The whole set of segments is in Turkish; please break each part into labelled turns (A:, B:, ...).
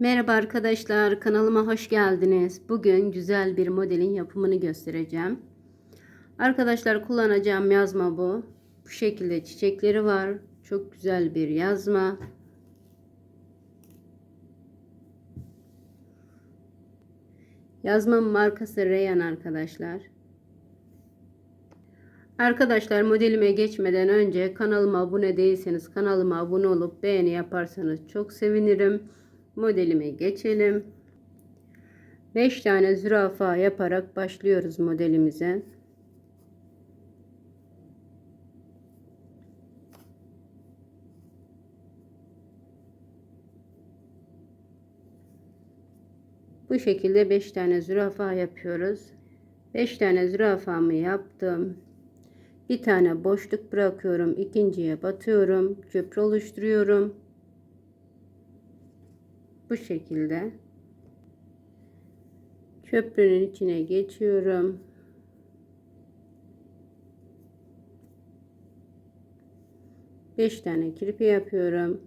A: Merhaba arkadaşlar kanalıma hoş geldiniz. Bugün güzel bir modelin yapımını göstereceğim. Arkadaşlar kullanacağım yazma bu. Bu şekilde çiçekleri var. Çok güzel bir yazma. Yazmamın markası Reyhan arkadaşlar. Arkadaşlar modelime geçmeden önce kanalıma abone değilseniz kanalıma abone olup beğeni yaparsanız çok sevinirim. Modelime geçelim. 5 tane zürafa yaparak başlıyoruz modelimize. Bu şekilde 5 tane zürafa yapıyoruz. 5 tane zürafamı yaptım. Bir tane boşluk bırakıyorum. ikinciye batıyorum. Köprü oluşturuyorum. Bu şekilde. Köprünün içine geçiyorum. Beş tane kirpi yapıyorum.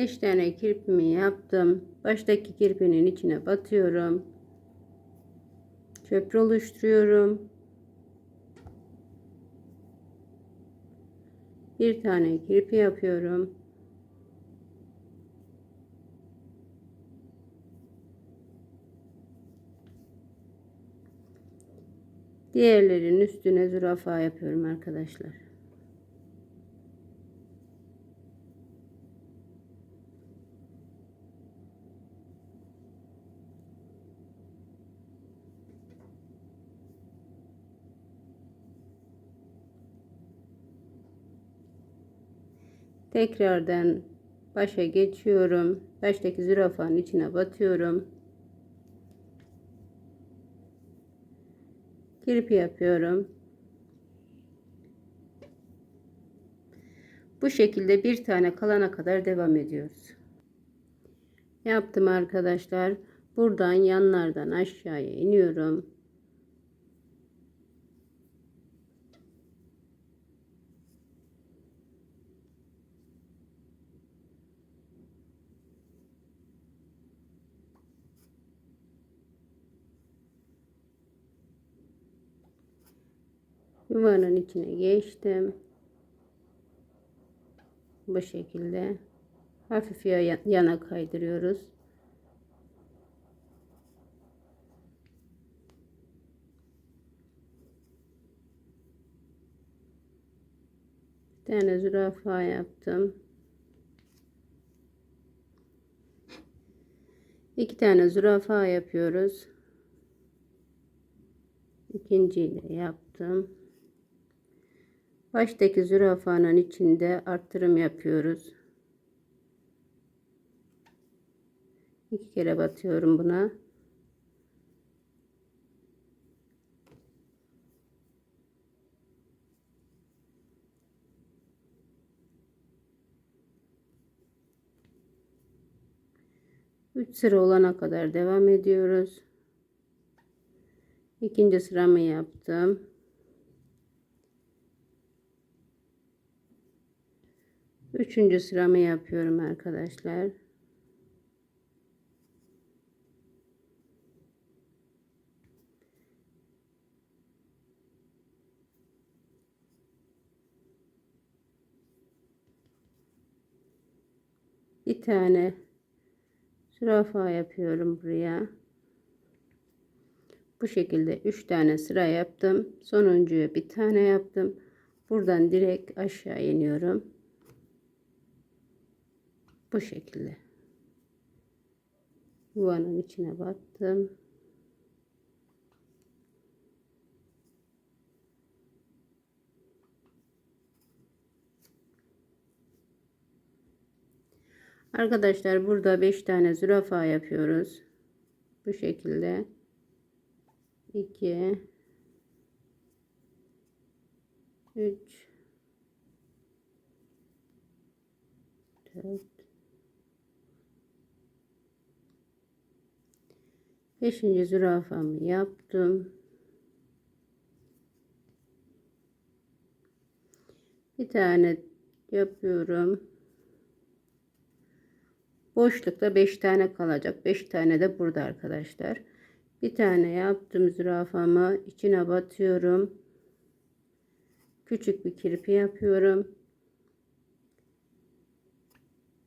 A: Beş tane kirpimi yaptım. Baştaki kirpinin içine batıyorum. Köprü oluşturuyorum. Bir tane kirpi yapıyorum. Diğerlerinin üstüne zürafa yapıyorum arkadaşlar. Tekrardan başa geçiyorum. Baştaki zürafanın içine batıyorum. Kirpi yapıyorum. Bu şekilde bir tane kalana kadar devam ediyoruz. Yaptım arkadaşlar. Buradan yanlardan aşağıya iniyorum. Yuvanın içine geçtim. Bu şekilde hafif yana kaydırıyoruz. Bir tane zürafa yaptım. İki tane zürafa yapıyoruz. İkinciyi de yaptım. Baştaki zürafanın içinde arttırım yapıyoruz. İki kere batıyorum buna. Üç sıra olana kadar devam ediyoruz. İkinci sıramı yaptım. Üçüncü sıramı yapıyorum arkadaşlar. Bir tane zürafa yapıyorum buraya. Bu şekilde üç tane sıra yaptım. Sonuncuya bir tane yaptım. Buradan direkt aşağı iniyorum. Bu şekilde. Yuvanın içine battım. Arkadaşlar burada 5 tane zürafa yapıyoruz. Bu şekilde. 2 3 4 Beşinci zürafamı yaptım. Bir tane yapıyorum. Boşlukta 5 tane kalacak. 5 tane de burada arkadaşlar. Bir tane yaptım zürafamı. içine batıyorum. Küçük bir kirpi yapıyorum.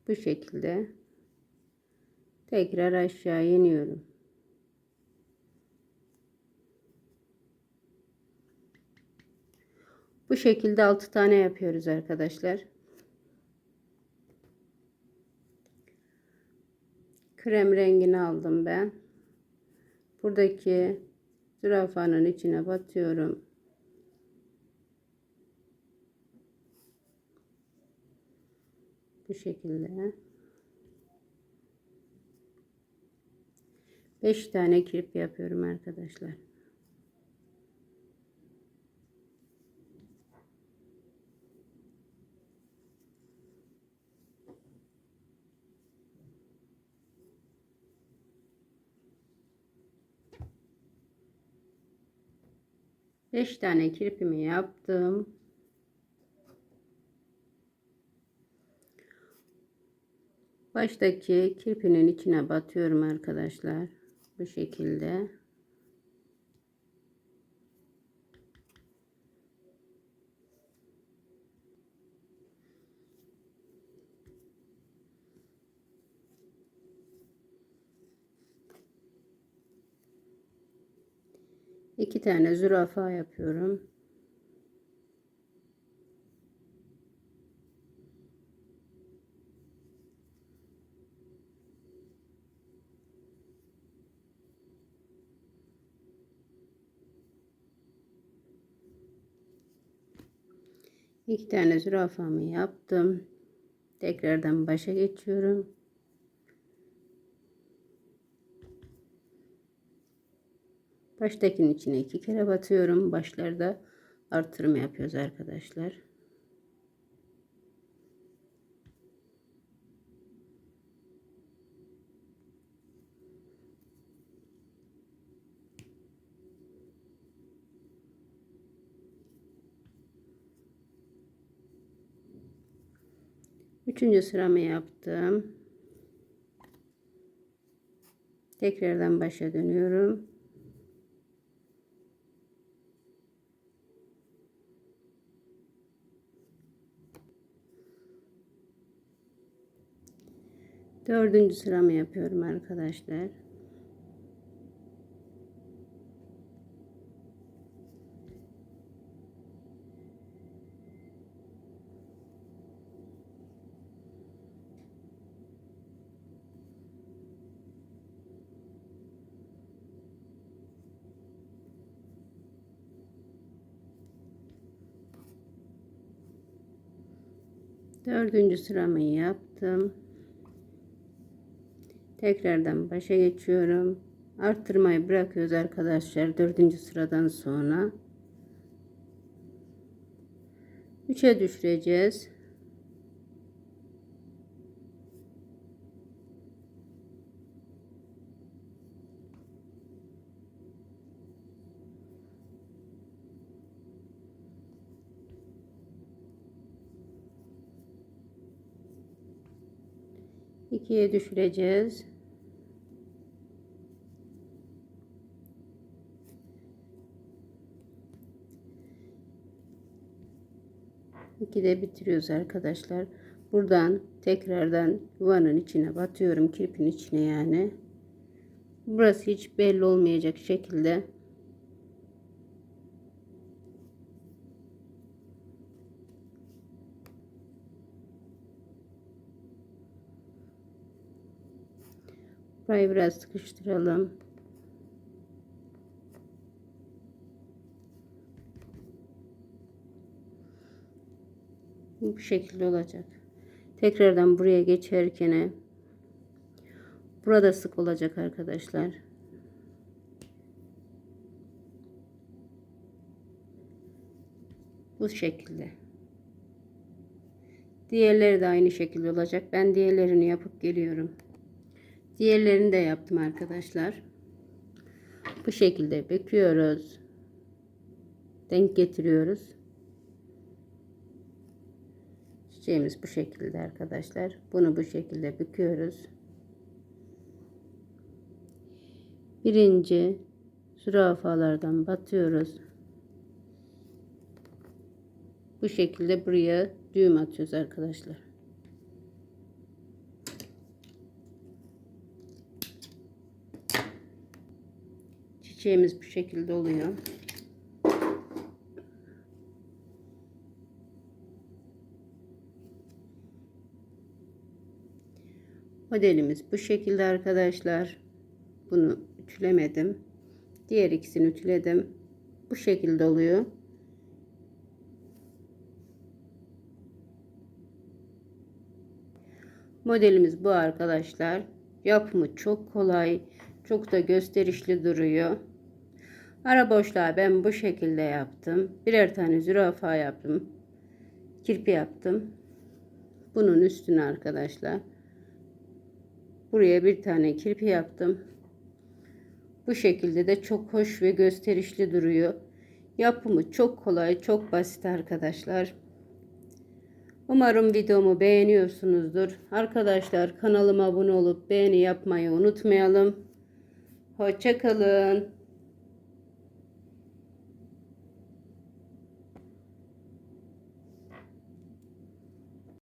A: Bu şekilde. Tekrar aşağı iniyorum. Bu şekilde 6 tane yapıyoruz arkadaşlar. Krem rengini aldım ben. Buradaki zürafanın içine batıyorum. Bu şekilde. 5 tane kirp yapıyorum arkadaşlar. Beş tane kirpimi yaptım. Baştaki kirpinin içine batıyorum arkadaşlar. Bu şekilde. İki tane zürafa yapıyorum. İki tane zürafamı yaptım. Tekrardan başa geçiyorum. Baştakinin içine iki kere batıyorum. Başlarda artırma yapıyoruz arkadaşlar. Üçüncü sıramı yaptım. Tekrardan başa dönüyorum. Dördüncü sıramı yapıyorum arkadaşlar. Dördüncü sıramı yaptım. Tekrardan başa geçiyorum. Arttırmayı bırakıyoruz arkadaşlar. Dördüncü sıradan sonra. Üçe düşüreceğiz. ikiye düşüreceğiz. De bitiriyoruz arkadaşlar. Buradan tekrardan yuvanın içine batıyorum. Kirpin içine yani. Burası hiç belli olmayacak şekilde Burayı biraz sıkıştıralım. Bu şekilde olacak. Tekrardan buraya geçerken burada sık olacak arkadaşlar. Bu şekilde. Diğerleri de aynı şekilde olacak. Ben diğerlerini yapıp geliyorum. Diğerlerini de yaptım arkadaşlar. Bu şekilde büküyoruz. Denk getiriyoruz. Çiçeğimiz bu şekilde arkadaşlar. Bunu bu şekilde büküyoruz. Birinci zürafalardan batıyoruz. Bu şekilde buraya düğüm atıyoruz arkadaşlar. Çiçeğimiz bu şekilde oluyor. Modelimiz bu şekilde arkadaşlar. Bunu ütülemedim. Diğer ikisini ütüledim. Bu şekilde oluyor. Modelimiz bu arkadaşlar. Yapımı çok kolay. Çok da gösterişli duruyor. Ara boşluğa ben bu şekilde yaptım. Birer tane zürafa yaptım. Kirpi yaptım. Bunun üstüne arkadaşlar. Buraya bir tane kirpi yaptım. Bu şekilde de çok hoş ve gösterişli duruyor. Yapımı çok kolay, çok basit arkadaşlar. Umarım videomu beğeniyorsunuzdur. Arkadaşlar kanalıma abone olup beğeni yapmayı unutmayalım. Hoşçakalın.